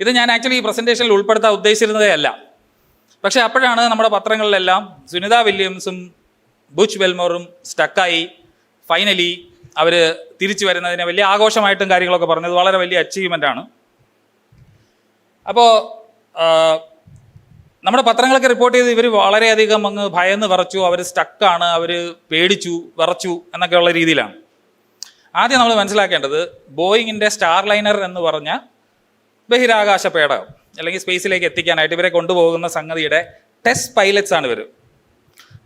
ഇത് ഞാൻ ആക്ച്വലി ഈ പ്രസന്റേഷനിൽ ഉൾപ്പെടുത്താൻ ഉദ്ദേശിച്ചിരുന്നതേ അല്ല. പക്ഷേ അപ്പോഴാണ് നമ്മുടെ പത്രങ്ങളിലെല്ലാം സുനിത വില്യംസും ബുച്ച് വെൽമോറും സ്റ്റക്കായി ഫൈനലി അവർ തിരിച്ചു വരുന്നതിനെ വലിയ ആഘോഷമായിട്ടും കാര്യങ്ങളൊക്കെ പറഞ്ഞത് വളരെ വലിയ അച്ചീവ്മെന്റ് ആണ്. അപ്പോൾ നമ്മുടെ പത്രങ്ങളൊക്കെ റിപ്പോർട്ട് ചെയ്ത് ഇവർ വളരെയധികം അങ്ങ് ഭയന്ന് വിറച്ചു. അവർ സ്റ്റക്കാണ് അവർ പേടിച്ചു വിറച്ചു എന്നൊക്കെയുള്ള രീതിയിലാണ്. ആദ്യം നമ്മൾ മനസ്സിലാക്കേണ്ടത് ബോയിങ്ങിന്റെ സ്റ്റാർ ലൈനർ എന്ന് പറഞ്ഞ ബഹിരാകാശ പേടകം അല്ലെങ്കിൽ സ്പേസിലേക്ക് എത്തിക്കാനായിട്ട് ഇവരെ കൊണ്ടുപോകുന്ന സംഗതിയുടെ ടെസ്റ്റ് പൈലറ്റ്സ് ആണ് ഇവർ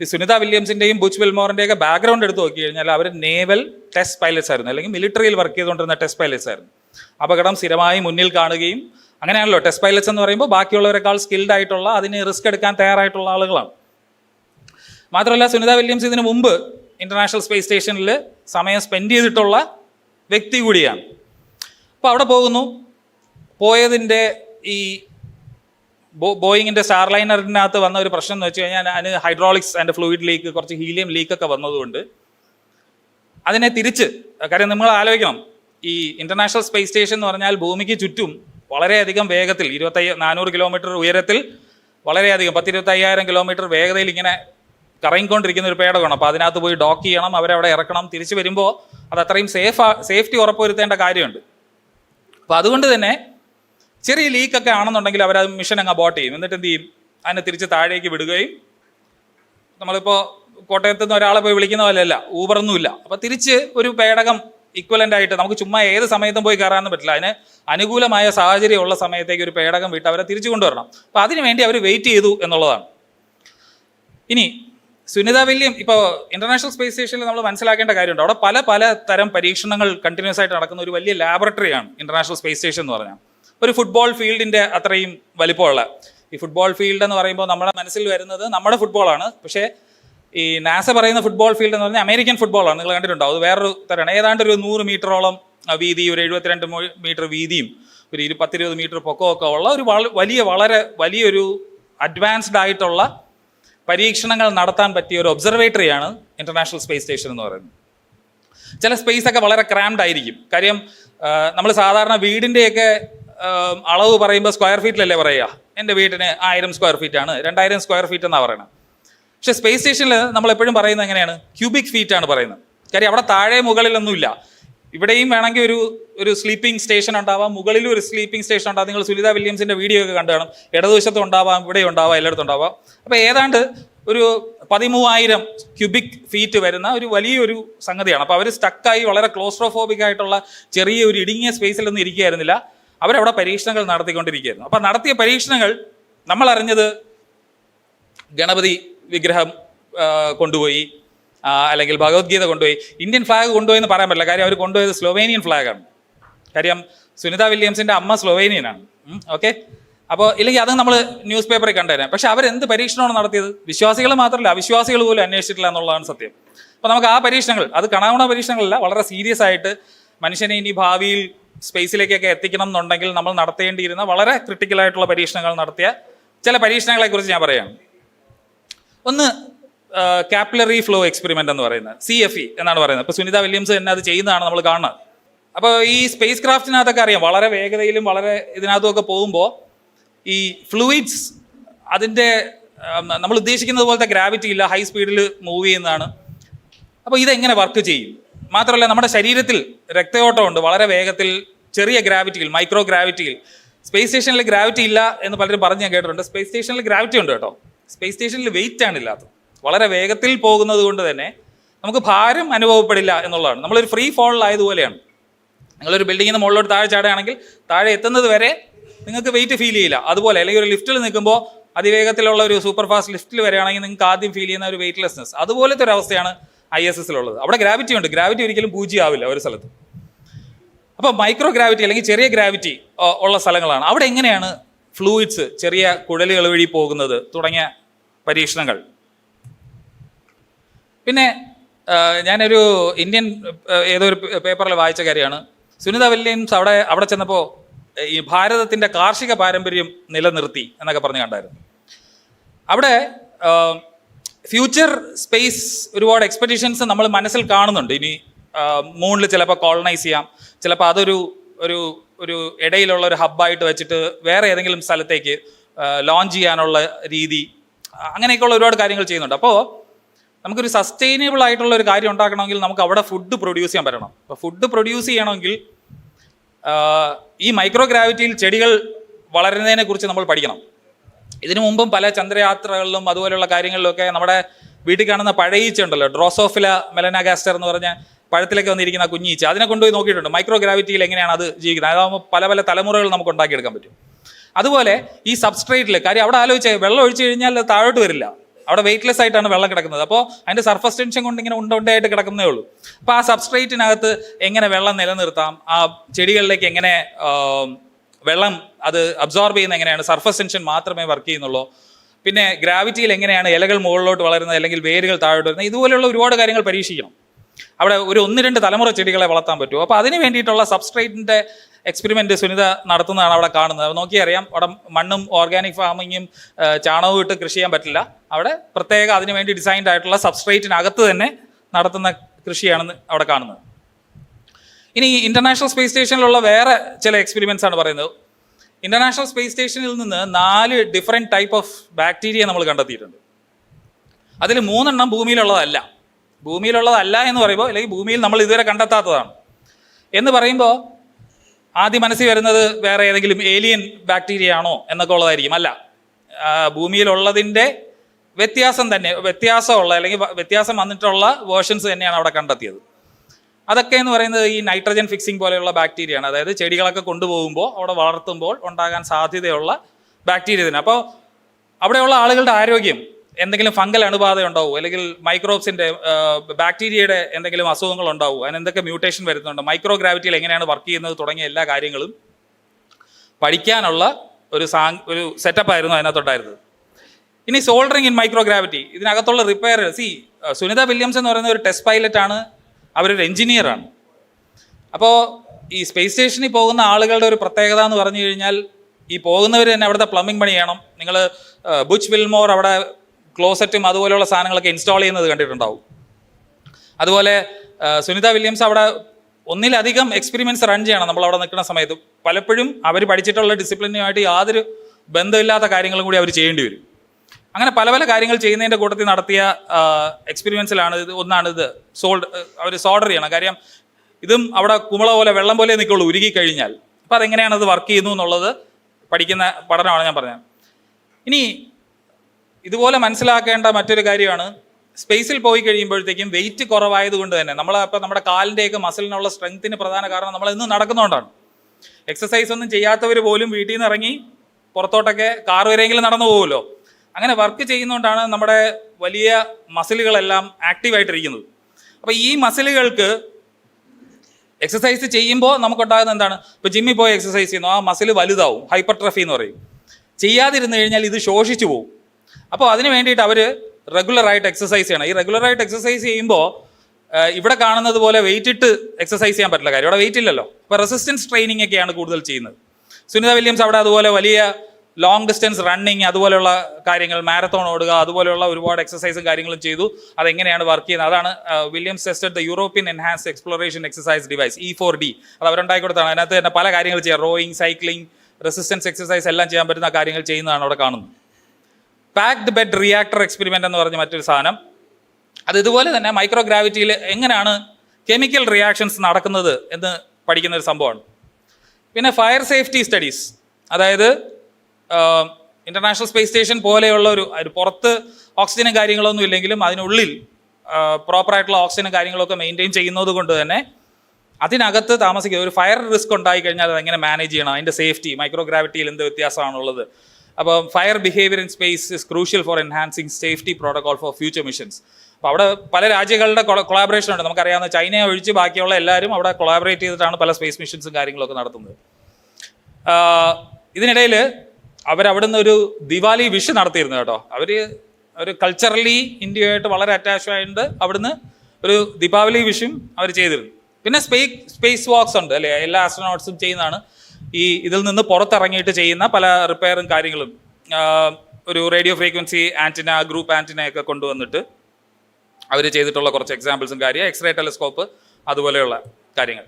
ഈ സുനിത വില്യംസിന്റെയും ബുച്ച് വിൽമോറിന്റെയൊക്കെ ബാക്ക്ഗ്രൗണ്ട് എടുത്ത് നോക്കി കഴിഞ്ഞാൽ അവർ നേവൽ ടെസ്റ്റ് പൈലറ്റ്സ് ആയിരുന്നു അല്ലെങ്കിൽ മിലിറ്ററിയിൽ വർക്ക് ചെയ്തുകൊണ്ടിരുന്ന ടെസ്റ്റ് പൈലറ്റ്സ് ആയിരുന്നു. അപകടം സ്ഥിരമായി മുന്നിൽ കാണുകയും അങ്ങനെയാണല്ലോ ടെസ്റ്റ് പൈലറ്റ്സ് എന്ന് പറയുമ്പോൾ ബാക്കിയുള്ളവരെക്കാൾ സ്കിൽഡ് ആയിട്ടുള്ള അതിന് റിസ്ക് എടുക്കാൻ തയ്യാറായിട്ടുള്ള ആളുകളാണ്. മാത്രമല്ല സുനിത വില്യംസ് ഇതിനു മുമ്പ് ഇന്റർനാഷണൽ സ്പേസ് സ്റ്റേഷനിൽ സമയം സ്പെൻഡ് ചെയ്തിട്ടുള്ള വ്യക്തി കൂടിയാണ്. അപ്പോൾ അവിടെ പോകുന്നു. പോയതിന്റെ ഈ ബോയിങ്ങിന്റെ സ്റ്റാർ ലൈനറിനകത്ത് വന്ന ഒരു പ്രശ്നം എന്ന് വെച്ച് കഴിഞ്ഞാൽ അതിന് ഹൈഡ്രോളിക്സ് ആൻഡ് ഫ്ലൂയിഡ് ലീക്ക് കുറച്ച് ഹീലിയം ലീക്ക് ഒക്കെ വന്നതുകൊണ്ട് അതിനെ തിരിച്ച് കാര്യം നിങ്ങൾ ആലോചിക്കണം ഈ ഇന്റർനാഷണൽ സ്പേസ് സ്റ്റേഷൻ എന്ന് പറഞ്ഞാൽ ഭൂമിക്ക് ചുറ്റും വളരെയധികം വേഗത്തിൽ ഇരുപത്തയ്യ നാനൂറ് കിലോമീറ്റർ ഉയരത്തിൽ വളരെയധികം പത്തിരുപത്തയ്യായിരം കിലോമീറ്റർ വേഗതയിൽ ഇങ്ങനെ കറങ്ങിക്കൊണ്ടിരിക്കുന്ന ഒരു പേടകമാണ്. അപ്പോൾ അതിനകത്ത് പോയി ഡോക്ക് ചെയ്യണം അവരവിടെ ഇറക്കണം തിരിച്ചു വരുമ്പോൾ അത് അത്രയും സേഫ് സേഫ്റ്റി ഉറപ്പുവരുത്തേണ്ട കാര്യമുണ്ട്. അപ്പോൾ അതുകൊണ്ട് തന്നെ ചെറിയ ലീക്കൊക്കെ ആണെന്നുണ്ടെങ്കിൽ അവരത് മിഷൻ അങ്ങ് അബോട്ട് ചെയ്യും. എന്നിട്ട് എന്ത് ചെയ്യും? അതിനെ തിരിച്ച് താഴേക്ക് വിടുകയും നമ്മളിപ്പോൾ കോട്ടയത്ത് നിന്ന് ഒരാളെ പോയി വിളിക്കുന്ന പോലെയല്ല ഊബറൊന്നുമില്ല അപ്പോൾ തിരിച്ച് ഒരു പേടകം ഇക്വലന്റ് ആയിട്ട് നമുക്ക് ചുമ്മാ ഏത് സമയത്തും പോയി കയറാനൊന്നും പറ്റില്ല. അതിന് അനുകൂലമായ സാഹചര്യം ഉള്ള സമയത്തേക്ക് ഒരു പേടകം വിട്ട് അവരെ തിരിച്ചു കൊണ്ടുവരണം. അപ്പോൾ അതിനു വേണ്ടി അവർ വെയിറ്റ് ചെയ്തു എന്നുള്ളതാണ്. ഇനി സുനിത വില്യം ഇപ്പോൾ ഇന്റർനാഷണൽ സ്പേസ് സ്റ്റേഷനിൽ നമ്മൾ മനസ്സിലാക്കേണ്ട കാര്യമുണ്ട്. അവിടെ പല പല തരം പരീക്ഷണങ്ങൾ കണ്ടിന്യൂസ് ആയിട്ട് നടക്കുന്ന ഒരു വലിയ ലാബറട്ടറിയാണ് ഇന്റർനാഷണൽ സ്പേസ് സ്റ്റേഷൻ എന്ന് പറഞ്ഞാൽ. ഒരു ഫുട്ബോൾ ഫീൽഡിന്റെ അത്രയും വലിപ്പമുള്ള. ഈ ഫുട്ബോൾ ഫീൽഡ് എന്ന് പറയുമ്പോൾ നമ്മുടെ മനസ്സിൽ വരുന്നത് നമ്മുടെ ഫുട്ബോളാണ് പക്ഷേ ഈ നാസ പറയുന്ന ഫുട്ബോൾ ഫീൽഡ് എന്ന് പറഞ്ഞാൽ അമേരിക്കൻ ഫുട്ബോളാണ് നിങ്ങൾ കണ്ടിട്ടുണ്ടോ അത് വേറൊരു തരമാണ്. ഏതാണ്ട് ഒരു നൂറ് മീറ്ററോളം വീതി ഒരു എഴുപത്തിരണ്ട് മീറ്റർ വീതിയും ഒരു ഇരു പത്തിരുപത് മീറ്റർ പൊക്കമൊക്കെ ഉള്ള ഒരു വലിയ വളരെ വലിയൊരു അഡ്വാൻസ്ഡ് ആയിട്ടുള്ള പരീക്ഷണങ്ങൾ നടത്താൻ പറ്റിയ ഒരു ഒബ്സർവേറ്ററിയാണ് ഇന്റർനാഷണൽ സ്പേസ് സ്റ്റേഷൻ എന്ന് പറയുന്നത്. ചില സ്പേസ് ഒക്കെ വളരെ ക്രാംഡ് ആയിരിക്കും. കാര്യം നമ്മൾ സാധാരണ വീടിന്റെയൊക്കെ അളവ് പറയുമ്പോൾ സ്ക്വയർ ഫീറ്റിലല്ലേ പറയുക? എന്റെ വീട്ടിന് ആയിരം സ്ക്വയർ ഫീറ്റ് ആണ്. രണ്ടായിരം സ്ക്വയർ ഫീറ്റ് എന്നാണ് പറയുന്നത് പക്ഷേ സ്പേസ് സ്റ്റേഷനിൽ നമ്മൾ എപ്പോഴും പറയുന്നത് എങ്ങനെയാണ്? ക്യൂബിക് ഫീറ്റ് ആണ് പറയുന്നത്. കാര്യം അവിടെ താഴെ മുകളിലൊന്നുമില്ല. ഇവിടെയും വേണമെങ്കിൽ ഒരു ഒരു സ്ലീപ്പിംഗ് സ്റ്റേഷൻ ഉണ്ടാവാം. മുകളിലും ഒരു സ്ലീപ്പിംഗ് സ്റ്റേഷൻ ഉണ്ടാവാം. നിങ്ങൾ സുനിത വില്യംസിന്റെ വീഡിയോ ഒക്കെ കണ്ടു കാണും. ഇടതുവശത്തും ഉണ്ടാവാം ഇവിടെ ഉണ്ടാവാം എല്ലായിടത്തും ഉണ്ടാവാം. അപ്പോൾ ഏതാണ്ട് ഒരു പതിമൂവായിരം ക്യൂബിക് ഫീറ്റ് വരുന്ന ഒരു വലിയൊരു സംഗതിയാണ്. അപ്പോൾ അവർ സ്റ്റക്കായി വളരെ ക്ലോസ്ട്രോഫോബിക് ആയിട്ടുള്ള ചെറിയ ഒരു ഇടുങ്ങിയ സ്പേസിലൊന്നും ഇരിക്കുകയായിരുന്നില്ല. അവരവിടെ പരീക്ഷണങ്ങൾ നടത്തിക്കൊണ്ടിരിക്കുകയായിരുന്നു. അപ്പം നടത്തിയ പരീക്ഷണങ്ങൾ നമ്മൾ അറിഞ്ഞത് ഗണപതി വിഗ്രഹം കൊണ്ടുപോയി അല്ലെങ്കിൽ ഭഗവത്ഗീത കൊണ്ടുപോയി. ഇന്ത്യൻ ഫ്ലാഗ് കൊണ്ടുപോയി എന്ന് പറയാൻ പറ്റില്ല. കാര്യം അവർ കൊണ്ടുപോയത് സ്ലൊവേനിയൻ ഫ്ലാഗാണ് കാര്യം സുനിത വില്യംസിന്റെ അമ്മ സ്ലൊവേനിയനാണ് ഓക്കെ അപ്പോൾ ഇല്ലെങ്കിൽ അത് നമ്മൾ ന്യൂസ് പേപ്പറിൽ കണ്ടുതരാം. പക്ഷെ അവരെന്ത് പരീക്ഷണമാണ് നടത്തിയത്? വിശ്വാസികൾ മാത്രമല്ല അവിശ്വാസികൾ പോലും അന്വേഷിച്ചിട്ടില്ല എന്നുള്ളതാണ് സത്യം. അപ്പോൾ നമുക്ക് ആ പരീക്ഷണങ്ങൾ അത് കാണാവുന്ന പരീക്ഷണങ്ങളല്ല വളരെ സീരിയസ് ആയിട്ട് മനുഷ്യനെ ഇനി ഭാവിയിൽ സ്പേസിലേക്കൊക്കെ എത്തിക്കണം എന്നുണ്ടെങ്കിൽ നമ്മൾ നടത്തേണ്ടിയിരുന്ന വളരെ ക്രിട്ടിക്കലായിട്ടുള്ള പരീക്ഷണങ്ങൾ നടത്തിയ ചില പരീക്ഷണങ്ങളെ കുറിച്ച് ഞാൻ പറയാം ഒന്ന് കാപ്പിലറി ഫ്ലോ എക്സ്പെരിമെന്റ് എന്ന് പറയുന്നത് സി എഫ് ഇ എന്നാണ് പറയുന്നത്. ഇപ്പോൾ സുനിത വില്യംസ് തന്നെ അത് ചെയ്യുന്നതാണ് നമ്മൾ കാണുന്നത്. അപ്പോൾ ഈ സ്പേസ് ക്രാഫ്റ്റിനകത്തൊക്കെ അറിയാം വളരെ വേഗതയിലും വളരെ ഇതിനകത്തും ഒക്കെ പോകുമ്പോൾ ഈ ഫ്ലൂയിഡ്സ് അതിന്റെ നമ്മൾ ഉദ്ദേശിക്കുന്നത് പോലത്തെ ഗ്രാവിറ്റി ഇല്ല ഹൈ സ്പീഡിൽ മൂവ് ചെയ്യുന്നതാണ്. അപ്പോൾ ഇതെങ്ങനെ വർക്ക് ചെയ്യും? മാത്രമല്ല നമ്മുടെ ശരീരത്തിൽ രക്തയോട്ടമുണ്ട്. വളരെ വേഗത്തിൽ ചെറിയ ഗ്രാവിറ്റിയിൽ മൈക്രോ ഗ്രാവിറ്റിയിൽ സ്പേസ് സ്റ്റേഷനിൽ ഗ്രാവിറ്റി ഇല്ല എന്ന് പലരും പറഞ്ഞ് ഞാൻ കേട്ടിട്ടുണ്ട്. സ്പേസ് സ്റ്റേഷനിൽ ഗ്രാവിറ്റി ഉണ്ട് കേട്ടോ. സ്പേസ് സ്റ്റേഷനിൽ വെയിറ്റ് ആണ് ഇല്ലാത്തത്. വളരെ വേഗത്തിൽ പോകുന്നത് കൊണ്ട് തന്നെ നമുക്ക് ഭാരം അനുഭവപ്പെടില്ല എന്നുള്ളതാണ്. നമ്മളൊരു ഫ്രീ ഫോളിലായതുപോലെയാണ് നിങ്ങളൊരു ബിൽഡിങ്ങിന് മുകളിലോട്ട് താഴെ ചാടുകയാണെങ്കിൽ താഴെ എത്തുന്നത് വരെ നിങ്ങൾക്ക് വെയിറ്റ് ഫീൽ ചെയ്യില്ല. അതുപോലെ അല്ലെങ്കിൽ ഒരു ലിഫ്റ്റിൽ നിൽക്കുമ്പോൾ അതിവേഗത്തിലുള്ള ഒരു സൂപ്പർ ഫാസ്റ്റ് ലിഫ്റ്റിൽ വരികയാണെങ്കിൽ നിങ്ങൾക്ക് ആദ്യം ഫീൽ ചെയ്യുന്ന ഒരു വെയിറ്റ്ലെസ്നെസ് അതുപോലത്തെ ഒരു അവസ്ഥയാണ് ഐ എസ് എസിലുള്ളത് അവിടെ ഗ്രാവിറ്റി ഉണ്ട്. ഗ്രാവിറ്റി ഒരിക്കലും പൂജ്യമാവില്ല ഒരു സ്ഥലത്ത്. അപ്പോൾ മൈക്രോ ഗ്രാവിറ്റി അല്ലെങ്കിൽ ചെറിയ ഗ്രാവിറ്റി ഉള്ള സ്ഥലങ്ങളാണ്. അവിടെ എങ്ങനെയാണ് ഫ്ലൂയിഡ്സ് ചെറിയ കുഴലുകൾ വഴി പോകുന്നത് തുടങ്ങിയ പരീക്ഷണങ്ങൾ? പിന്നെ ഞാനൊരു ഇന്ത്യൻ ഏതോ ഒരു പേപ്പറിൽ വായിച്ച കാര്യമാണ്. സുനിത വില്യംസ് അവിടെ അവിടെ ചെന്നപ്പോൾ ഈ ഭാരതത്തിന്റെ കാർഷിക പാരമ്പര്യം നിലനിർത്തി എന്നൊക്കെ പറഞ്ഞ് കണ്ടായിരുന്നു. അവിടെ ഫ്യൂച്ചർ സ്പേസ് ഒരുപാട് എക്സ്പെക്റ്റേഷൻസ് നമ്മൾ മനസ്സിൽ കാണുന്നുണ്ട്. ഇനി മൂണിൽ ചിലപ്പോൾ കോളനൈസ് ചെയ്യാം. ചിലപ്പോൾ അതൊരു ഒരു ഒരു ഇടയിലുള്ള ഒരു ഹബ്ബായിട്ട് വെച്ചിട്ട് വേറെ ഏതെങ്കിലും സ്ഥലത്തേക്ക് ലോഞ്ച് ചെയ്യാനുള്ള രീതി അങ്ങനെയൊക്കെയുള്ള ഒരുപാട് കാര്യങ്ങൾ ചെയ്യുന്നുണ്ട്. അപ്പോൾ നമുക്കൊരു സസ്റ്റൈനബിൾ ആയിട്ടുള്ള ഒരു കാര്യം ഉണ്ടാക്കണമെങ്കിൽ നമുക്ക് അവിടെ ഫുഡ് പ്രൊഡ്യൂസ് ചെയ്യാൻ പറ്റണം. അപ്പോൾ ഫുഡ് പ്രൊഡ്യൂസ് ചെയ്യണമെങ്കിൽ ഈ മൈക്രോ ഗ്രാവിറ്റിയിൽ ചെടികൾ വളരുന്നതിനെ കുറിച്ച് നമ്മൾ പഠിക്കണം. ഇതിനു മുമ്പും പല ചന്ദ്രയാത്രകളിലും അതുപോലെയുള്ള കാര്യങ്ങളിലൊക്കെ നമ്മുടെ വീട്ടിൽ കാണുന്ന പഴയീച്ചുണ്ടല്ലോ ഡ്രോസോഫില മെലനാഗാസ്റ്റർ എന്ന് പറഞ്ഞ പഴത്തിലൊക്കെ വന്നിരിക്കുന്ന കുഞ്ഞീച്ച അതിനെ കൊണ്ടുപോയി നോക്കിയിട്ടുണ്ട്. മൈക്രോ ഗ്രാവിറ്റിയിൽ എങ്ങനെയാണ് അത് ജീവിക്കുന്നത്? അതാകുമ്പോൾ പല പല തലമുറകൾ നമുക്ക് ഉണ്ടാക്കിയെടുക്കാൻ പറ്റും. അതുപോലെ ഈ സബ്സ്ട്രേറ്റിൽ കാര്യം അവിടെ ആലോചിച്ചേ വെള്ളം ഒഴിച്ചു കഴിഞ്ഞാൽ താഴോട്ട് വരില്ല. അവിടെ വെയിറ്റ്ലെസ് ആയിട്ടാണ് വെള്ളം കിടക്കുന്നത്. അപ്പോൾ അതിന്റെ സർഫസ് ടെൻഷൻ കൊണ്ട് ഇങ്ങനെ ഉണ്ട കിടക്കുന്നേ ഉള്ളൂ. അപ്പോൾ ആ സബ്സ്ട്രേറ്റിനകത്ത് എങ്ങനെ വെള്ളം നിലനിർത്താം? ആ ചെടികളിലേക്ക് എങ്ങനെ വെള്ളം അത് അബ്സോർബ് ചെയ്യുന്ന എങ്ങനെയാണ്? സർഫസ് ടെൻഷൻ മാത്രമേ വർക്ക് ചെയ്യുന്നുള്ളൂ. പിന്നെ ഗ്രാവിറ്റിയിൽ എങ്ങനെയാണ് ഇലകൾ മുകളിലോട്ട് വളരുന്നത് അല്ലെങ്കിൽ വേരുകൾ താഴോട്ട് വരുന്നത്? ഇതുപോലെയുള്ള ഒരുപാട് കാര്യങ്ങൾ പരീക്ഷിക്കണം. അവിടെ ഒരു ഒന്ന് രണ്ട് തലമുറ ചെടികളെ വളർത്താൻ പറ്റുമോ അപ്പോൾ അതിന് വേണ്ടിയിട്ടുള്ള സബ്സ്ട്രേറ്റിന്റെ എക്സ്പെരിമെന്റ് സുനിത നടത്തുന്നതാണ് അവിടെ കാണുന്നത്. അത് നോക്കിയറിയാം അവിടെ മണ്ണും ഓർഗാനിക് ഫാമിങ്ങും ചാണകവും ഇട്ട് കൃഷി ചെയ്യാൻ പറ്റില്ല. അവിടെ പ്രത്യേക അതിനുവേണ്ടി ഡിസൈൻഡ് ആയിട്ടുള്ള സബ്സ്ട്രേറ്റിനകത്ത് തന്നെ നടത്തുന്ന കൃഷിയാണെന്ന് അവിടെ കാണുന്നത്. ഇനി ഇന്റർനാഷണൽ സ്പേസ് സ്റ്റേഷനിലുള്ള വേറെ ചില എക്സ്പെരിമെന്റ്സ് ആണ് പറയുന്നത്. ഇന്റർനാഷണൽ സ്പേസ് സ്റ്റേഷനിൽ നിന്ന് നാല് ഡിഫറെന്റ് ടൈപ്പ് ഓഫ് ബാക്ടീരിയ നമ്മൾ കണ്ടെത്തിയിട്ടുണ്ട്. അതിൽ മൂന്നെണ്ണം ഭൂമിയിലുള്ളതല്ല. ഭൂമിയിലുള്ളതല്ല എന്ന് പറയുമ്പോൾ അല്ലെങ്കിൽ ഭൂമിയിൽ നമ്മൾ ഇതുവരെ കണ്ടെത്താത്തതാണ്. എന്ന് പറയുമ്പോൾ ആദ്യം മനസ്സിൽ വരുന്നത് വേറെ ഏതെങ്കിലും ഏലിയൻ ബാക്ടീരിയ ആണോ എന്നൊക്കെ ഉള്ളതായിരിക്കും. അല്ല ഭൂമിയിലുള്ളതിന്റെ വ്യത്യാസം തന്നെ വ്യത്യാസമുള്ള അല്ലെങ്കിൽ വ്യത്യാസം വന്നിട്ടുള്ള വേർഷൻസ് തന്നെയാണ് അവിടെ കണ്ടെത്തിയത്. അതൊക്കെ എന്ന് പറയുന്നത് ഈ നൈട്രജൻ ഫിക്സിംഗ് പോലെയുള്ള ബാക്ടീരിയയാണ് അതായത് ചെടികളൊക്കെ കൊണ്ടുപോകുമ്പോൾ അവിടെ വളർത്തുമ്പോൾ ഉണ്ടാകാൻ സാധ്യതയുള്ള ബാക്ടീരിയ തന്നെ. അപ്പോൾ അവിടെയുള്ള ആളുകളുടെ ആരോഗ്യം എന്തെങ്കിലും ഫംഗൽ അണുബാധ ഉണ്ടാവും? അല്ലെങ്കിൽ മൈക്രോബ്സിന്റെ ബാക്ടീരിയയുടെ എന്തെങ്കിലും അസുഖങ്ങൾ ഉണ്ടാവും? അതിന് എന്തൊക്കെ മ്യൂട്ടേഷൻ വരുന്നുണ്ട്? മൈക്രോ ഗ്രാവിറ്റിയിൽ എങ്ങനെയാണ് വർക്ക് ചെയ്യുന്നത് തുടങ്ങിയ എല്ലാ കാര്യങ്ങളും പഠിക്കാനുള്ള ഒരു സാങ് ഒരു സെറ്റപ്പ് ആയിരുന്നു അതിനകത്തുണ്ടായിരുന്നത്. ഇനി സോൾഡറിങ് ഇൻ മൈക്രോ ഗ്രാവിറ്റി ഇതിനകത്തുള്ള റിപ്പയർ സി സുനിത വില്യംസ് എന്ന് പറയുന്ന ഒരു ടെസ്റ്റ് പൈലറ്റ് ആണ് അവരൊരു എൻജിനീയറാണ് അപ്പോൾ ഈ സ്പേസ് സ്റ്റേഷനിൽ പോകുന്ന ആളുകളുടെ ഒരു പ്രത്യേകത എന്ന് പറഞ്ഞു കഴിഞ്ഞാൽ ഈ പോകുന്നവർ തന്നെ അവിടുത്തെ പ്ലംബിംഗ് പണി ചെയ്യണം. നിങ്ങൾ ബുച്ച് വിൽമോർ അവിടെ ക്ലോസറ്റും അതുപോലെയുള്ള സാധനങ്ങളൊക്കെ ഇൻസ്റ്റാൾ ചെയ്യുന്നത് കണ്ടിട്ടുണ്ടാവും. അതുപോലെ സുനിത വില്യംസ് അവിടെ ഒന്നിലധികം എക്സ്പീരിയൻസ് റൺ ചെയ്യണം നമ്മൾ അവിടെ നിൽക്കുന്ന സമയത്ത്. പലപ്പോഴും അവർ പഠിച്ചിട്ടുള്ള ഡിസിപ്ലിനുമായിട്ട് യാതൊരു ബന്ധമില്ലാത്ത കാര്യങ്ങളും കൂടി അവർ ചെയ്യേണ്ടി വരും. അങ്ങനെ പല പല കാര്യങ്ങൾ ചെയ്യുന്നതിന്റെ കൂട്ടത്തിൽ നടത്തിയ എക്സ്പെരിമെൻസിലാണ് ഇത് ഒന്നാണ് ഇത്. സോൾഡ് അവർ സോൾഡർ ചെയ്യണം. കാര്യം ഇതും അവിടെ കുമള പോലെ വെള്ളം പോലെ നിൽക്കുള്ളൂ ഉരുകി കഴിഞ്ഞാൽ. അപ്പം അതെങ്ങനെയാണ് അത് വർക്ക് ചെയ്യുന്നു എന്നുള്ളത് പഠിക്കുന്ന പഠനമാണ് ഞാൻ പറഞ്ഞത്. ഇനി ഇതുപോലെ മനസ്സിലാക്കേണ്ട മറ്റൊരു കാര്യമാണ് സ്പേസിൽ പോയി കഴിയുമ്പോഴത്തേക്കും വെയിറ്റ് കുറവായതുകൊണ്ട് തന്നെ നമ്മൾ അപ്പോൾ നമ്മുടെ കാലിന്റെയൊക്കെ മസിലിനുള്ള സ്ട്രെങ്ത്തിന് പ്രധാന കാരണം നമ്മൾ ഇന്ന് നടക്കുന്നതുകൊണ്ടാണ് എക്സസൈസ് ഒന്നും ചെയ്യാത്തവർ പോലും വീട്ടിൽ നിന്ന് ഇറങ്ങി പുറത്തോട്ടൊക്കെ കാർ വരെയെങ്കിലും നടന്നു പോകുമല്ലോ അങ്ങനെ വർക്ക് ചെയ്യുന്നതുകൊണ്ടാണ് നമ്മുടെ വലിയ മസിലുകളെല്ലാം ആക്റ്റീവായിട്ടിരിക്കുന്നത് അപ്പോൾ ഈ മസിലുകൾക്ക് എക്സസൈസ് ചെയ്യുമ്പോൾ നമുക്കുണ്ടാകുന്ന എന്താണ്? ഇപ്പോൾ ജിമ്മിൽ പോയി എക്സസൈസ് ചെയ്യുന്നു. ആ മസിൽ വലുതാവും. ഹൈപ്പർ ട്രഫി എന്ന് പറയും. ചെയ്യാതിരുന്നു കഴിഞ്ഞാൽ ഇത് ശോഷിച്ചു പോകും. അപ്പോൾ അതിന് വേണ്ടിയിട്ട് അവർ റെഗുലറായിട്ട് എക്സസൈസ് ചെയ്യണം. ഈ റെഗുലറായിട്ട് എക്സസൈസ് ചെയ്യുമ്പോൾ ഇവിടെ കാണുന്നത് പോലെ വെയിറ്റ് ഇട്ട് എക്സസൈസ് ചെയ്യാൻ പറ്റില്ല കാര്യം. ഇവിടെ വെയിറ്റ് ഇല്ലല്ലോ. അപ്പോൾ റെസിസ്റ്റൻസ് ട്രെയിനിങ് ഒക്കെയാണ് കൂടുതൽ ചെയ്യുന്നത്. സുനിത വില്യംസ് അവിടെ അതുപോലെ വലിയ ലോങ് ഡിസ്റ്റൻസ് റണ്ണിങ് അതുപോലെയുള്ള കാര്യങ്ങൾ മാരത്തോൺ ഓടുക അതുപോലെയുള്ള ഒരുപാട് എക്സസൈസും കാര്യങ്ങളും ചെയ്തു. അതെങ്ങനെയാണ് വർക്ക് ചെയ്യുന്നത്? അതാണ് Williams tested the European enhance exploration exercise device E four D അത് അവരുണ്ടാക്കി കൊടുത്താണ്. അതിനകത്ത് തന്നെ പല കാര്യങ്ങൾ ചെയ്യാം. റോയിങ് സൈക്ലിംഗ് റെസിസ്റ്റൻസ് എക്സസൈസ് എല്ലാം ചെയ്യാൻ പറ്റുന്ന കാര്യങ്ങൾ ചെയ്യുന്നതാണ് അവിടെ കാണുന്നത്. പാക്ഡ് ബെഡ് റിയാക്ടർ എക്സ്പെരിമെന്റ് എന്ന് പറഞ്ഞ മറ്റൊരു സാധനം. അത് ഇതുപോലെ തന്നെ മൈക്രോ ഗ്രാവിറ്റിയിൽ എങ്ങനെയാണ് കെമിക്കൽ റിയാക്ഷൻസ് നടക്കുന്നത് എന്ന് പഠിക്കുന്ന ഒരു സംഭവമാണ്. പിന്നെ ഫയർ സേഫ്റ്റി സ്റ്റഡീസ് അതായത് ഇന്റർനാഷണൽ സ്പേസ് സ്റ്റേഷൻ പോലെയുള്ള ഒരു പുറത്ത് ഓക്സിജനും കാര്യങ്ങളൊന്നും ഇല്ലെങ്കിലും അതിനുള്ളിൽ പ്രോപ്പറായിട്ടുള്ള ഓക്സിജനും കാര്യങ്ങളൊക്കെ മെയിന്റെയിൻ ചെയ്യുന്നത് കൊണ്ട് തന്നെ അതിനകത്ത് താമസിക്കുക ഒരു ഫയർ റിസ്ക് ഉണ്ടായി കഴിഞ്ഞാൽ അത് എങ്ങനെ മാനേജ് ചെയ്യണം? അതിന്റെ സേഫ്റ്റി മൈക്രോ ഗ്രാവിറ്റിയിൽ എന്ത് വ്യത്യാസമാണുള്ളത്? അപ്പം fire behaviour in space is crucial for enhancing safety protocol for future missions അപ്പോൾ അവിടെ പല രാജ്യങ്ങളുടെ കൊളാബറേഷൻ ഉണ്ട്. നമുക്കറിയാവുന്ന ചൈനയെ ഒഴിച്ച് ബാക്കിയുള്ള എല്ലാവരും അവിടെ കൊളാബറേറ്റ് ചെയ്തിട്ടാണ് പല സ്പേസ് മിഷൻസും കാര്യങ്ങളൊക്കെ നടത്തുന്നത്. ആഹ് ഇതിനിടയിൽ അവരവിടുന്ന് ഒരു ദിവാലി വിഷ് നടത്തിയിരുന്നു കേട്ടോ. അവർ ഒരു കൾച്ചറലി ഇന്ത്യയുമായിട്ട് വളരെ അറ്റാച്ച് ആയിട്ട് അവിടുന്ന് ഒരു ദീപാവലി വിഷും അവർ ചെയ്തിരുന്നു. പിന്നെ സ്പേസ് സ്പേസ് വാക്സ് ഉണ്ട് അല്ലേ? എല്ലാ ആസ്ട്രോനോട്ട്സും ചെയ്യുന്നതാണ്. ഈ ഇതിൽ നിന്ന് പുറത്തിറങ്ങിയിട്ട് ചെയ്യുന്ന പല റിപ്പയറും കാര്യങ്ങളും ഒരു radio frequency antenna group antenna ഒക്കെ കൊണ്ടുവന്നിട്ട് അവർ ചെയ്തിട്ടുള്ള കുറച്ച് എക്സാമ്പിൾസും കാര്യം എക്സ്റേ ടെലിസ്കോപ്പ് അതുപോലെയുള്ള കാര്യങ്ങൾ.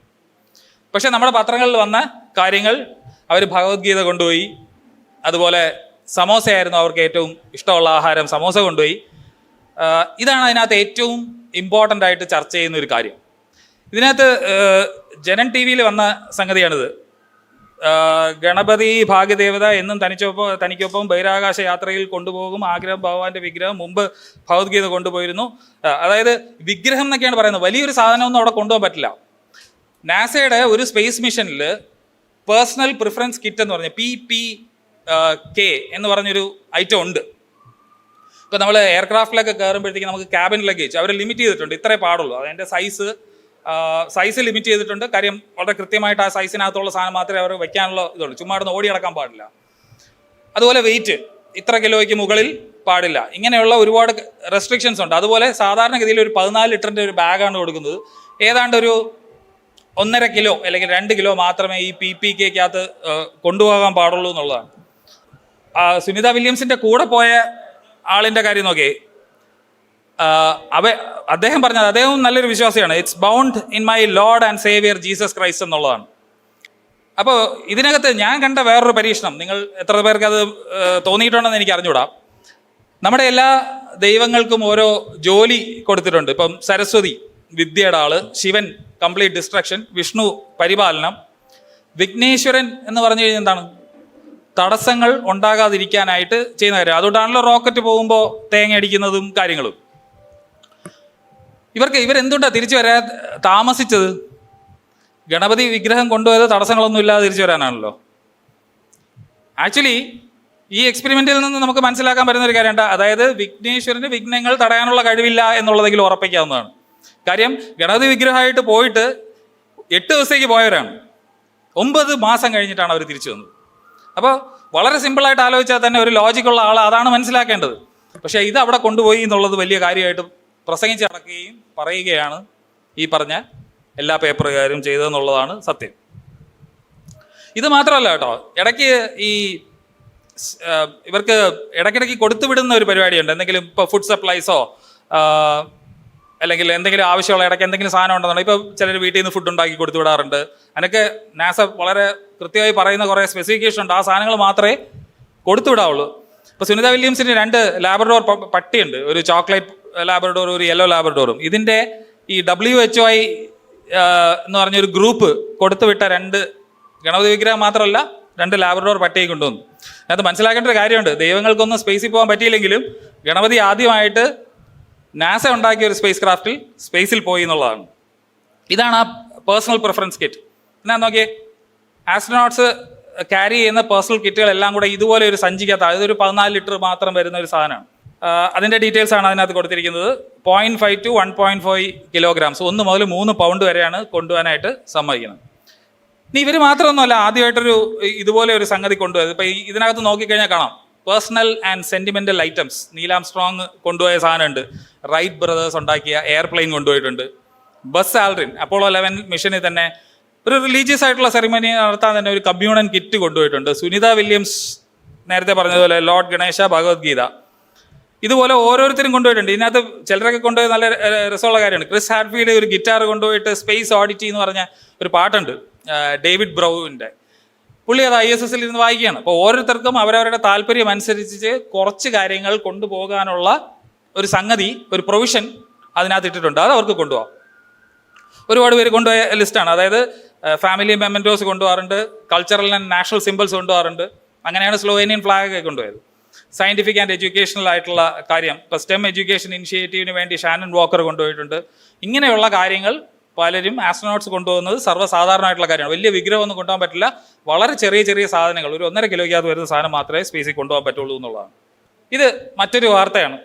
പക്ഷേ നമ്മുടെ പത്രങ്ങളിൽ വന്ന കാര്യങ്ങൾ അവർ ഭഗവത്ഗീത കൊണ്ടുപോയി അതുപോലെ സമോസയായിരുന്നു അവർക്ക് ഏറ്റവും ഇഷ്ടമുള്ള ആഹാരം. സമോസ കൊണ്ടുപോയി. ഇതാണ് അതിനകത്ത് ഏറ്റവും ഇമ്പോർട്ടന്റ് ആയിട്ട് ചർച്ച ചെയ്യുന്ന ഒരു കാര്യം. ഇതിനകത്ത് ജനൻ ടി വിയിൽ വന്ന സംഗതിയാണിത്. ഗണപതി ഭാഗ്യദേവത എന്നും തനിച്ചൊപ്പം തനിക്കൊപ്പം ബഹിരാകാശ യാത്രയിൽ കൊണ്ടുപോകും. ആഗ്രഹം ഭഗവാന്റെ വിഗ്രഹം മുമ്പ് ഭഗവത്ഗീത കൊണ്ടുപോയിരുന്നു. അതായത് വിഗ്രഹം എന്നൊക്കെയാണ് പറയുന്നത്. വലിയൊരു സാധനമൊന്നും അവിടെ കൊണ്ടുപോകാൻ പറ്റില്ല. നാസയുടെ ഒരു സ്പേസ് മിഷനിൽ പേഴ്സണൽ പ്രിഫറൻസ് കിറ്റ് എന്ന് പറഞ്ഞ പി പി കെ എന്ന് പറഞ്ഞൊരു ഐറ്റം ഉണ്ട്. ഇപ്പോൾ നമ്മൾ എയർക്രാഫ്റ്റിലൊക്കെ കയറുമ്പോഴത്തേക്ക് നമുക്ക് ക്യാബിൻ ലഗേജ് അവർ ലിമിറ്റ് ചെയ്തിട്ടുണ്ട്. ഇത്രേ പാടുള്ളൂ. അതിന്റെ സൈസ് സൈസ് ലിമിറ്റ് ചെയ്തിട്ടുണ്ട്. കാര്യം വളരെ കൃത്യമായിട്ട് ആ സൈസിനകത്തുള്ള സാധനം മാത്രമേ അവർ വെക്കാനുള്ള ഇതുള്ളൂ. ചുമ്മാ അവിടെ ഓടി നടക്കാൻ പാടില്ല. അതുപോലെ വെയിറ്റ് ഇത്ര കിലോയ്ക്ക് മുകളിൽ പാടില്ല. ഇങ്ങനെയുള്ള ഒരുപാട് റെസ്ട്രിക്ഷൻസ് ഉണ്ട്. അതുപോലെ സാധാരണഗതിയിൽ ഒരു പതിനാല് ലിറ്ററിന്റെ ഒരു ബാഗാണ് കൊടുക്കുന്നത്. ഏതാണ്ട് ഒരു ഒന്നര കിലോ അല്ലെങ്കിൽ രണ്ട് കിലോ മാത്രമേ ഈ പി പി കെക്കകത്ത് കൊണ്ടുപോകാൻ പാടുള്ളൂ എന്നുള്ളതാണ്. സുനിത വില്യംസിന്റെ കൂടെ പോയ ആളിന്റെ കാര്യം നോക്കി. അവ അദ്ദേഹം പറഞ്ഞത് അദ്ദേഹം നല്ലൊരു വിശ്വാസിയാണ്. It's bound in my lord and saviour Jesus Christ എന്നുള്ളതാണ്. അപ്പോൾ ഇതിനകത്ത് ഞാൻ കണ്ട വേറൊരു പരീക്ഷണം നിങ്ങൾ എത്ര പേർക്ക് അത് തോന്നിയിട്ടുണ്ടെന്ന് എനിക്ക് അറിഞ്ഞുകൂടാ. നമ്മുടെ എല്ലാ ദൈവങ്ങൾക്കും ഓരോ ജോലി കൊടുത്തിട്ടുണ്ട്. ഇപ്പം സരസ്വതി വിദ്യയുടെ ആൾ ശിവൻ കംപ്ലീറ്റ് ഡിസ്ട്രക്ഷൻ വിഷ്ണു പരിപാലനം വിഘ്നേശ്വരൻ എന്ന് പറഞ്ഞു കഴിഞ്ഞാൽ എന്താണ്? തടസ്സങ്ങൾ ഉണ്ടാകാതിരിക്കാനായിട്ട് ചെയ്യുന്ന കാര്യം. അതുകൊണ്ടാണല്ലോ റോക്കറ്റ് പോകുമ്പോൾ തേങ്ങ അടിക്കുന്നതും കാര്യങ്ങളും. ഇവർക്ക് ഇവരെന്തുകൊണ്ടാണ് തിരിച്ചു വരാ താമസിച്ചത്? ഗണപതി വിഗ്രഹം കൊണ്ടുപോയത് തടസ്സങ്ങളൊന്നും ഇല്ലാതെ തിരിച്ചു വരാനാണല്ലോ. ആക്ച്വലി ഈ എക്സ്പെരിമെന്റിൽ നിന്ന് നമുക്ക് മനസ്സിലാക്കാൻ പറ്റുന്ന ഒരു കാര്യമുണ്ട്. അതായത് വിഘ്നേശ്വരന് വിഘ്നങ്ങൾ തടയാനുള്ള കഴിവില്ല എന്നുള്ളതെങ്കിലും ഉറപ്പിക്കാവുന്നതാണ്. കാര്യം ഗണപതി വിഗ്രഹമായിട്ട് പോയിട്ട് എട്ട് ദിവസത്തേക്ക് പോയവരാണ്. ഒമ്പത് മാസം കഴിഞ്ഞിട്ടാണ് അവർ തിരിച്ചു വന്നത്. അപ്പോൾ വളരെ സിമ്പിളായിട്ട് ആലോചിച്ചാൽ തന്നെ ഒരു ലോജിക്കുള്ള ആൾ അതാണ് മനസ്സിലാക്കേണ്ടത്. പക്ഷേ ഇത് അവിടെ കൊണ്ടുപോയി എന്നുള്ളത് വലിയ കാര്യമായിട്ട് പ്രസംഗിച്ച് നടക്കുകയും പറയുകയാണ് ഈ പറഞ്ഞ എല്ലാ പേപ്പറുകാരും ചെയ്തതെന്നുള്ളതാണ് സത്യം. ഇത് മാത്രമല്ല കേട്ടോ ഇടയ്ക്ക് ഈ ഇവർക്ക് ഇടയ്ക്കിടയ്ക്ക് കൊടുത്തു വിടുന്ന ഒരു പരിപാടിയുണ്ട്. എന്തെങ്കിലും ഇപ്പോൾ ഫുഡ് സപ്ലൈസോ അല്ലെങ്കിൽ എന്തെങ്കിലും ആവശ്യമുള്ള ഇടയ്ക്ക് എന്തെങ്കിലും സാധനം ഉണ്ടെന്നുണ്ടെങ്കിൽ ഇപ്പോൾ ചിലർ വീട്ടിൽ നിന്ന് ഫുഡ് ഉണ്ടാക്കി കൊടുത്തു വിടാറുണ്ട്. അതിനൊക്കെ നാസ വളരെ കൃത്യമായി പറയുന്ന കുറേ സ്പെസിഫിക്കേഷൻ ഉണ്ട്. ആ സാധനങ്ങൾ മാത്രമേ കൊടുത്തു വിടാവുള്ളൂ. ഇപ്പോൾ സുനിത വില്യംസിന് രണ്ട് ലാബറഡോർ പട്ടിയുണ്ട്. ഒരു ചോക്ലേറ്റ് ലാബറഡോർ ഒരു യെല്ലോ ലാബറഡോറും ഇതിന്റെ ഈ ഡബ്ല്യു എച്ച് ഐ എന്ന് പറഞ്ഞൊരു ഗ്രൂപ്പ് കൊടുത്തുവിട്ട രണ്ട് ഗണപതി വിഗ്രഹം മാത്രമല്ല രണ്ട് ലാബറഡോർ പട്ടിയെ കൊണ്ടുവന്നു. അത് മനസ്സിലാക്കേണ്ട ഒരു കാര്യമുണ്ട്. ദൈവങ്ങൾക്കൊന്നും സ്പേസിൽ പോകാൻ പറ്റിയില്ലെങ്കിലും ഗണപതി ആദ്യമായിട്ട് നാസ ഉണ്ടാക്കിയ ഒരു സ്പേസ് ക്രാഫ്റ്റിൽ സ്പേസിൽ പോയി എന്നുള്ളതാണ്. ഇതാണ് ആ പേഴ്സണൽ പ്രിഫറൻസ് കിറ്റ് എന്നാ നോക്കിയേ ആസ്ട്രോനോട്ട്സ് ക്യാരി ചെയ്യുന്ന പേഴ്സണൽ കിറ്റുകളെല്ലാം കൂടെ ഇതുപോലെ ഒരു സഞ്ചിക്കകത്ത് അതായത് ഒരു പതിനാല് ലിറ്റർ മാത്രം വരുന്ന ഒരു സാധനമാണ്. അതിന്റെ ഡീറ്റെയിൽസ് ആണ് അതിനകത്ത് കൊടുത്തിരിക്കുന്നത്. Point five to one point five kilograms ഒന്ന് മുതൽ മൂന്ന് പൗണ്ട് വരെയാണ് കൊണ്ടുപോകാനായിട്ട് സമ്മതിക്കുന്നത്. ഇനി ഇവർ മാത്രമൊന്നുമല്ല ആദ്യമായിട്ടൊരു ഇതുപോലെ ഒരു സംഗതി കൊണ്ടുപോയത് ഇപ്പം ഇതിനകത്ത് നോക്കിക്കഴിഞ്ഞാൽ കാണാം. Personal and sentimental items Neil Armstrong കൊണ്ടുപോയ സാധനമുണ്ട്. റൈറ്റ് ബ്രദേഴ്സ് ഉണ്ടാക്കിയ എയർപ്ലെയിൻ കൊണ്ടുപോയിട്ടുണ്ട്. ബസ് സാലറിൻ അപ്പോളോ ലെവൻ മിഷനിൽ തന്നെ ഒരു റിലീജിയസ് ആയിട്ടുള്ള സെറിമണി നടത്താൻ തന്നെ ഒരു കമ്മ്യൂണൻ കിറ്റ് കൊണ്ടുപോയിട്ടുണ്ട്. സുനിത വില്യംസ് നേരത്തെ പറഞ്ഞതുപോലെ ലോർഡ് ഗണേശ ഭഗവത്ഗീത ഇതുപോലെ ഓരോരുത്തരും കൊണ്ടുപോയിട്ടുണ്ട്. ഇതിനകത്ത് ചിലരൊക്കെ കൊണ്ടുപോയി നല്ല രസമുള്ള കാര്യമാണ്. ക്രിസ് ഹാർഫിയുടെ ഒരു ഗിറ്റാർ കൊണ്ടുപോയിട്ട് സ്പേസ് ഓഡിറ്റി എന്ന് പറഞ്ഞ ഒരു പാട്ടുണ്ട്. ഡേവിഡ് ബ്രൗവിന്റെ പുള്ളി അത് ഐ എസ് എസിൽ ഇരുന്ന് വായിക്കുകയാണ്. അപ്പോൾ ഓരോരുത്തർക്കും അവരവരുടെ താല്പര്യം അനുസരിച്ച് കുറച്ച് കാര്യങ്ങൾ കൊണ്ടുപോകാനുള്ള ഒരു സംഗതി ഒരു പ്രൊവിഷൻ അതിനകത്ത് ഇട്ടിട്ടുണ്ട്. അത് അവർക്ക് കൊണ്ടുപോകാം ഒരുപാട് പേര് കൊണ്ടുപോയ ലിസ്റ്റാണ് അതായത് ഫാമിലി മെമ്മന്റോസ് കൊണ്ടുപോകാറുണ്ട് കൾച്ചറൽ ആൻഡ് നാഷണൽ സിമ്പിൾസ് കൊണ്ടുപോകാറുണ്ട്. അങ്ങനെയാണ് സ്ലോവേനിയൻ ഫ്ലാഗ് കൊണ്ടുപോയത്. സയന്റിഫിക് ആൻഡ് എഡ്യൂക്കേഷണൽ ആയിട്ടുള്ള കാര്യം. ഇപ്പോൾ സ്റ്റെം എഡ്യൂക്കേഷൻ ഇനിഷ്യേറ്റീവിന് വേണ്ടി ഷാനൻ വോക്കർ കൊണ്ടുപോയിട്ടുണ്ട്. ഇങ്ങനെയുള്ള കാര്യങ്ങൾ പലരും ആസ്ട്രോനോട്ട്സ് കൊണ്ടുപോകുന്നത് സർവസാധാരണമായിട്ടുള്ള കാര്യമാണ്. വലിയ വിഗ്രഹമൊന്നും കൊണ്ടുപോകാൻ പറ്റില്ല. വളരെ ചെറിയ ചെറിയ സാധനങ്ങൾ. ഒരു ഒന്നര കിലോയ്ക്കകത്ത് വരുന്ന സാധനം മാത്രമേ സ്പേസിൽ കൊണ്ടുപോകാൻ പറ്റുള്ളൂ എന്നുള്ളതാണ്. ഇത് മറ്റൊരു വാർത്തയാണ്.